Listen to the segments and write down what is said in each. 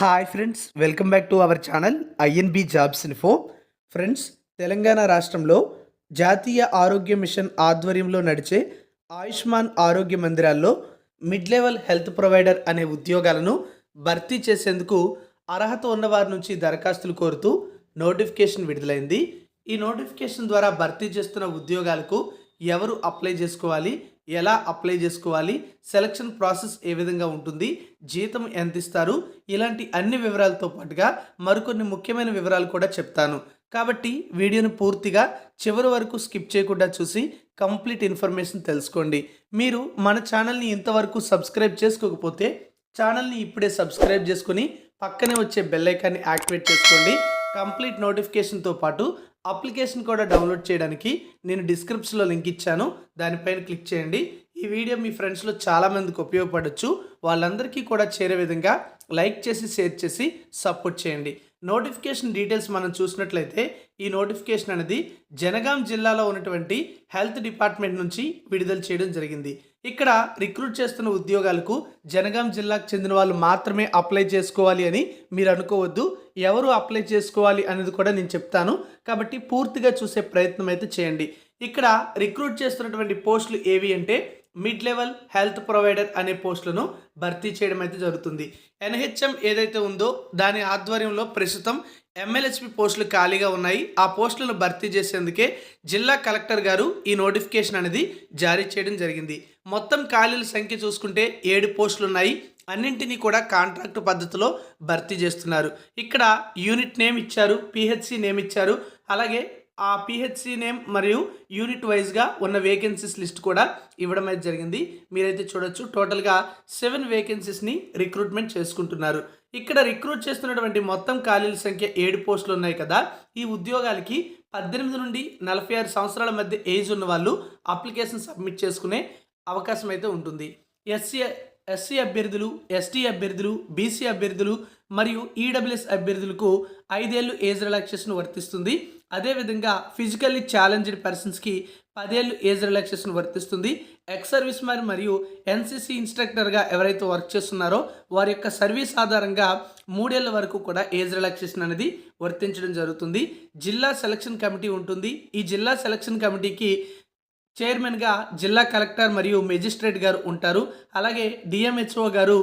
Hi friends welcome back to our channel INB jobs info friends Telangana రాష్ట్రంలో జాతీయ ఆరోగ్య machine ఆధ్వర్యంలో నడిచే ఆయుష్మాన్ ఆరోగ్య మందిరాల్లో మిడ్ లెవెల్ హెల్త్ ప్రొవైడర్ అనే ఉద్యోగాలను భర్తీ చేసేందుకు అర్హత ఉన్నవారి నుంచి దరఖాస్తులు కోరుతూ నోటిఫికేషన్ విడుదలైంది. ఈ నోటిఫికేషన్ ద్వారా భర్తీ చేస్తున్న ఉద్యోగాలకు ఎవరు అప్లై చేసుకోవాలి? ఎలా అప్లై చేసుకోవాలి సెలక్షన్ ప్రాసెస్ ఏ విధంగా ఉంటుంది జీతం ఎంత ఇస్తారు ఇలాంటి అన్ని వివరాలతో పాటుగా మరికొన్ని ముఖ్యమైన వివరాలు కూడా చెప్తాను. కాబట్టి వీడియోను పూర్తిగా చివరి వరకు స్కిప్ చేయకుండా చూసి కంప్లీట్ ఇన్ఫర్మేషన్ తెలుసుకోండి. మీరు మన ఛానల్ని ఇంతవరకు సబ్స్క్రైబ్ చేసుకోకపోతే ఛానల్ని ఇప్పుడే సబ్స్క్రైబ్ చేసుకుని పక్కనే వచ్చే బెల్ ఐకాన్ని యాక్టివేట్ చేసుకోండి. కంప్లీట్ నోటిఫికేషన్తో పాటు అప్లికేషన్ కూడా డౌన్లోడ్ చేయడానికి నేను డిస్క్రిప్షన్లో లింక్ ఇచ్చాను. దానిపైన క్లిక్ చేయండి. ఈ వీడియో మీ ఫ్రెండ్స్లో చాలామందికి ఉపయోగపడవచ్చు వాళ్ళందరికీ కూడా చేరే విధంగా లైక్ చేసి షేర్ చేసి సపోర్ట్ చేయండి. నోటిఫికేషన్ డీటెయిల్స్ మనం చూసినట్లయితే ఈ నోటిఫికేషన్ అనేది జనగాం జిల్లాలో ఉన్నటువంటి హెల్త్ డిపార్ట్మెంట్ నుంచి విడుదల చేయడం జరిగింది. ఇక్కడ రిక్రూట్ చేస్తున్న ఉద్యోగాలకు జనగాం జిల్లాకు చెందిన వాళ్ళు మాత్రమే అప్లై చేసుకోవాలి అని మీరు అనుకోవద్దు. ఎవరు అప్లై చేసుకోవాలి అనేది కూడా నేను చెప్తాను. కాబట్టి పూర్తిగా చూసే ప్రయత్నం అయితే చేయండి. ఇక్కడ రిక్రూట్ చేస్తున్నటువంటి పోస్టులు ఏవి అంటే మిడ్ లెవెల్ హెల్త్ ప్రొవైడర్ అనే పోస్టులను భర్తీ చేయడం అయితే జరుగుతుంది. ఎన్హెచ్ఎం ఏదైతే ఉందో దాని ఆధ్వర్యంలో ప్రస్తుతం ఎమ్మెల్యేస్పి పోస్టులు ఖాళీగా ఉన్నాయి. ఆ పోస్టులను భర్తీ చేసేందుకే జిల్లా కలెక్టర్ గారు ఈ నోటిఫికేషన్ అనేది జారీ చేయడం జరిగింది. మొత్తం ఖాళీల సంఖ్య చూసుకుంటే ఏడు పోస్టులు ఉన్నాయి. అన్నింటినీ కూడా కాంట్రాక్ట్ పద్ధతిలో భర్తీ చేస్తున్నారు. ఇక్కడ యూనిట్ నేమ్ ఇచ్చారు పిహెచ్సి నేమ్ ఇచ్చారు. అలాగే ఆ పిహెచ్సి నేమ్ మరియు యూనిట్ వైజ్గా ఉన్న వేకెన్సీస్ లిస్ట్ కూడా ఇవ్వడం అయితే జరిగింది. మీరైతే చూడొచ్చు టోటల్గా సెవెన్ వేకెన్సీస్ని రిక్రూట్మెంట్ చేసుకుంటున్నారు. ఇక్కడ రిక్రూట్ చేస్తున్నటువంటి మొత్తం ఖాళీల సంఖ్య ఏడు పోస్టులు ఉన్నాయి కదా. ఈ ఉద్యోగాలకి పద్దెనిమిది నుండి నలభై ఆరు సంవత్సరాల మధ్య ఏజ్ ఉన్న వాళ్ళు అప్లికేషన్ సబ్మిట్ చేసుకునే అవకాశం అయితే ఉంటుంది. ఎస్సీ ఎస్సీ అభ్యర్థులు ఎస్టీ అభ్యర్థులు బీసీ అభ్యర్థులు మరియు ఈడబ్ల్యూఎస్ అభ్యర్థులకు ఐదేళ్ళు ఏజ్ రిలాక్సేషన్ వర్తిస్తుంది. అదేవిధంగా ఫిజికల్లీ ఛాలెంజ్డ్ పర్సన్స్కి పదేళ్ళు ఏజ్ రిలాక్సేషన్ వర్తిస్తుంది. ఎక్స్ సర్వీస్ మ్యాన్ మరియు ఎన్సీసీ ఇన్స్ట్రక్టర్గా ఎవరైతే వర్క్ చేస్తున్నారో వారి యొక్క సర్వీస్ ఆధారంగా మూడేళ్ళ వరకు కూడా ఏజ్ రిలాక్సేషన్ అనేది వర్తించడం జరుగుతుంది. జిల్లా సెలక్షన్ కమిటీ ఉంటుంది. ఈ జిల్లా సెలక్షన్ కమిటీకి చైర్మన్గా జిల్లా కలెక్టర్ మరియు మెజిస్ట్రేట్ గారు ఉంటారు. అలాగే డిఎంహెచ్ఓ గారు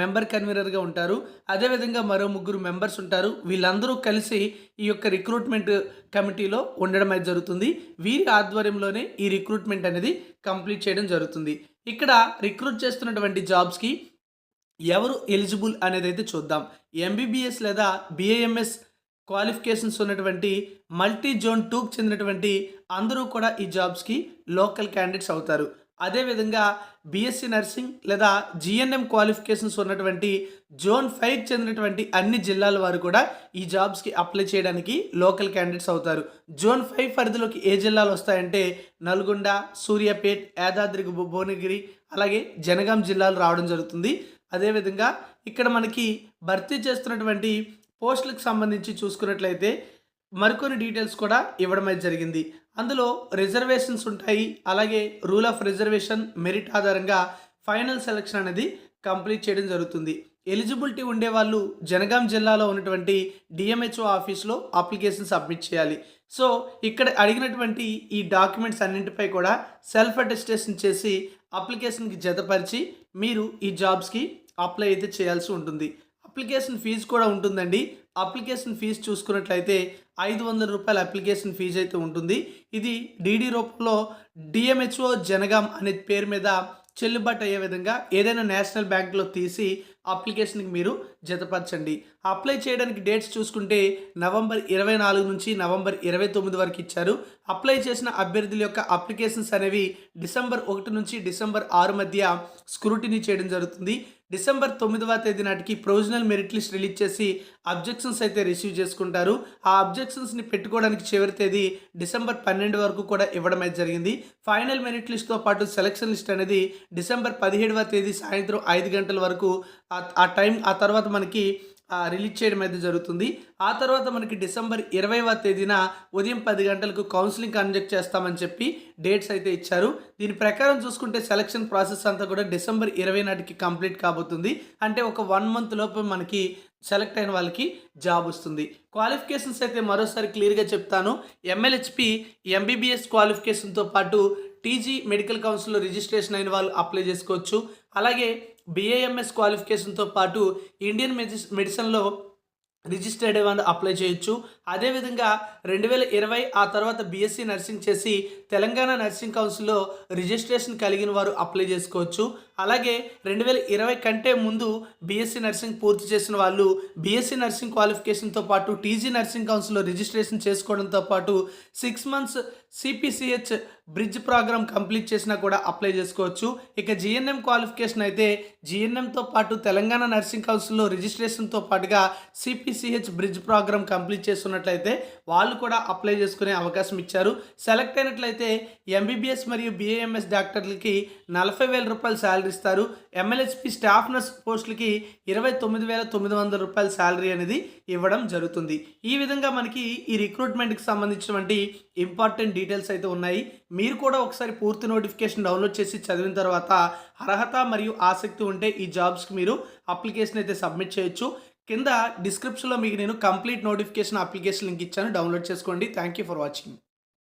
మెంబర్ కన్వీనర్గా ఉంటారు. అదేవిధంగా మరో ముగ్గురు మెంబర్స్ ఉంటారు. వీళ్ళందరూ కలిసి ఈ యొక్క రిక్రూట్మెంట్ కమిటీలో ఉండడం అయితే జరుగుతుంది. వీరి ఆధ్వర్యంలోనే ఈ రిక్రూట్మెంట్ అనేది కంప్లీట్ చేయడం జరుగుతుంది. ఇక్కడ రిక్రూట్ చేస్తున్నటువంటి జాబ్స్కి ఎవరు ఎలిజిబుల్ అనేది అయితే చూద్దాం. ఎంబీబీఎస్ లేదా బిఏఎంఎస్ క్వాలిఫికేషన్స్ ఉన్నటువంటి మల్టీ జోన్ టూకు చెందినటువంటి అందరూ కూడా ఈ జాబ్స్కి లోకల్ క్యాండిడేట్స్ అవుతారు. అదేవిధంగా బీఎస్సీ నర్సింగ్ లేదా జిఎన్ఎం క్వాలిఫికేషన్స్ ఉన్నటువంటి జోన్ ఫైవ్కి చెందినటువంటి అన్ని జిల్లాల వారు కూడా ఈ జాబ్స్కి అప్లై చేయడానికి లోకల్ క్యాండిడేట్స్ అవుతారు. జోన్ ఫైవ్ పరిధిలోకి ఏ జిల్లాలు వస్తాయంటే నల్గొండ సూర్యాపేట్ యాదాద్రి భువనగిరి అలాగే జనగాం జిల్లాలు రావడం జరుగుతుంది. అదేవిధంగా ఇక్కడ మనకి భర్తీ చేస్తున్నటువంటి పోస్టులకు సంబంధించి చూసుకున్నట్లయితే మరికొన్ని డీటెయిల్స్ కూడా ఇవ్వడం అయితే జరిగింది. అందులో రిజర్వేషన్స్ ఉంటాయి. అలాగే రూల్ ఆఫ్ రిజర్వేషన్ మెరిట్ ఆధారంగా ఫైనల్ సెలక్షన్ అనేది కంప్లీట్ చేయడం జరుగుతుంది. ఎలిజిబిలిటీ ఉండే వాళ్ళు జనగాం జిల్లాలో ఉన్నటువంటి డిఎంహెచ్ఓ ఆఫీస్లో అప్లికేషన్ సబ్మిట్ చేయాలి. సో ఇక్కడ అడిగినటువంటి ఈ డాక్యుమెంట్స్ అన్నింటిపై కూడా సెల్ఫ్ అటెస్టేషన్ చేసి అప్లికేషన్కి జతపరిచి మీరు ఈ జాబ్స్కి అప్లై అయితే చేయాల్సి ఉంటుంది. అప్లికేషన్ ఫీజు కూడా ఉంటుందండి. అప్లికేషన్ ఫీజు చూసుకున్నట్లయితే ఐదు వందల రూపాయల అప్లికేషన్ ఫీజు అయితే ఉంటుంది. ఇది డీడీ రూపంలో డిఎంహెచ్ఓ జనగాం అనే పేరు మీద చెల్లుబాటు అయ్యే విధంగా ఏదైనా నేషనల్ బ్యాంకులో తీసి అప్లికేషన్కి మీరు జతపరచండి. అప్లై చేయడానికి డేట్స్ చూసుకుంటే నవంబర్ ఇరవై నాలుగు నుంచి నవంబర్ ఇరవై తొమ్మిది వరకు ఇచ్చారు. అప్లై చేసిన అభ్యర్థుల యొక్క అప్లికేషన్స్ అనేవి డిసెంబర్ ఒకటి నుంచి డిసెంబర్ ఆరు మధ్య స్క్రూటినీ చేయడం జరుగుతుంది. డిసెంబర్ తొమ్మిదవ తేదీ నాటికి ప్రొవిజనల్ మెరిట్ లిస్ట్ రిలీజ్ చేసి అబ్జెక్షన్స్ అయితే రిసీవ్ చేసుకుంటారు. ఆ అబ్జెక్షన్స్ని పెట్టుకోవడానికి చివరి తేదీ డిసెంబర్ పన్నెండు వరకు కూడా ఇవ్వడం అయితే జరిగింది. ఫైనల్ మెరిట్ లిస్ట్తో పాటు సెలక్షన్ లిస్ట్ అనేది డిసెంబర్ పదిహేడవ తేదీ సాయంత్రం ఐదు గంటల వరకు ఆ- టైం ఆ తర్వాత మనకి రిలీజ్ చేయడం అయితే జరుగుతుంది. ఆ తర్వాత మనకి డిసెంబర్ ఇరవైవ తేదీన ఉదయం పది గంటలకు కౌన్సిలింగ్ కండక్ట్ చేస్తామని చెప్పి డేట్స్ అయితే ఇచ్చారు. దీని ప్రకారం చూసుకుంటే సెలక్షన్ ప్రాసెస్ అంతా కూడా డిసెంబర్ ఇరవై నాటికి కంప్లీట్ కాబోతుంది. అంటే ఒక వన్ మంత్ లోపు మనకి సెలెక్ట్ అయిన వాళ్ళకి జాబ్ వస్తుంది. క్వాలిఫికేషన్స్ అయితే మరోసారి క్లియర్గా చెప్తాను. ఎంఎల్హెచ్పి ఎంబీబీఎస్ క్వాలిఫికేషన్తో పాటు టీజీ మెడికల్ కౌన్సిల్లో రిజిస్ట్రేషన్ అయిన వాళ్ళు అప్లై చేసుకోవచ్చు. అలాగే బిఏఎంఎస్ క్వాలిఫికేషన్తో పాటు ఇండియన్ మెడి మెడిసిన్లో రిజిస్టర్డ్ వాళ్ళు అప్లై చేయొచ్చు. అదేవిధంగా రెండు వేల ఇరవై ఆ తర్వాత బీఎస్సీ నర్సింగ్ చేసి తెలంగాణ నర్సింగ్ కౌన్సిల్లో రిజిస్ట్రేషన్ కలిగిన వారు అప్లై చేసుకోవచ్చు. అలాగే రెండు వేల ఇరవై కంటే ముందు బీఎస్సీ నర్సింగ్ పూర్తి చేసిన వాళ్ళు బీఎస్సీ నర్సింగ్ క్వాలిఫికేషన్తో పాటు టీజీ నర్సింగ్ కౌన్సిల్లో రిజిస్ట్రేషన్ చేసుకోవడంతో పాటు six months CPCH bridge programme complete చేసినా కూడా అప్లై చేసుకోవచ్చు. ఇక జిఎన్ఎం క్వాలిఫికేషన్ అయితే జిఎన్ఎంతో పాటు తెలంగాణ నర్సింగ్ కౌన్సిల్లో రిజిస్ట్రేషన్తో పాటుగా CP ECH bridge programme complete చేస్తున్నట్లయితే వాళ్ళు కూడా అప్లై చేసుకునే అవకాశం ఇచ్చారు. సెలెక్ట్ అయినట్లయితే ఎంబీబీఎస్ మరియు బీఏఎంఎస్ డాక్టర్లకి నలభై వేల రూపాయలు శాలరీ ఇస్తారు. ఎంఎల్హెచ్పి స్టాఫ్ నర్స్ పోస్టులకి ఇరవై తొమ్మిది వేల తొమ్మిది వందల రూపాయల శాలరీ అనేది ఇవ్వడం జరుగుతుంది. ఈ విధంగా మనకి ఈ రిక్రూట్మెంట్కి సంబంధించినటువంటి ఇంపార్టెంట్ డీటెయిల్స్ అయితే ఉన్నాయి. మీరు కూడా ఒకసారి పూర్తి నోటిఫికేషన్ డౌన్లోడ్ చేసి చదివిన తర్వాత అర్హత మరియు ఆసక్తి ఉంటే ఈ జాబ్స్కి మీరు అప్లికేషన్ అయితే సబ్మిట్ చేయొచ్చు. కింద డిస్క్రిప్షన్లో మీకు నేను కంప్లీట్ నోటిఫికేషన్ అప్లికేషన్ లింక్ ఇచ్చాను. డౌన్లోడ్ చేసుకోండి. Thank you for watching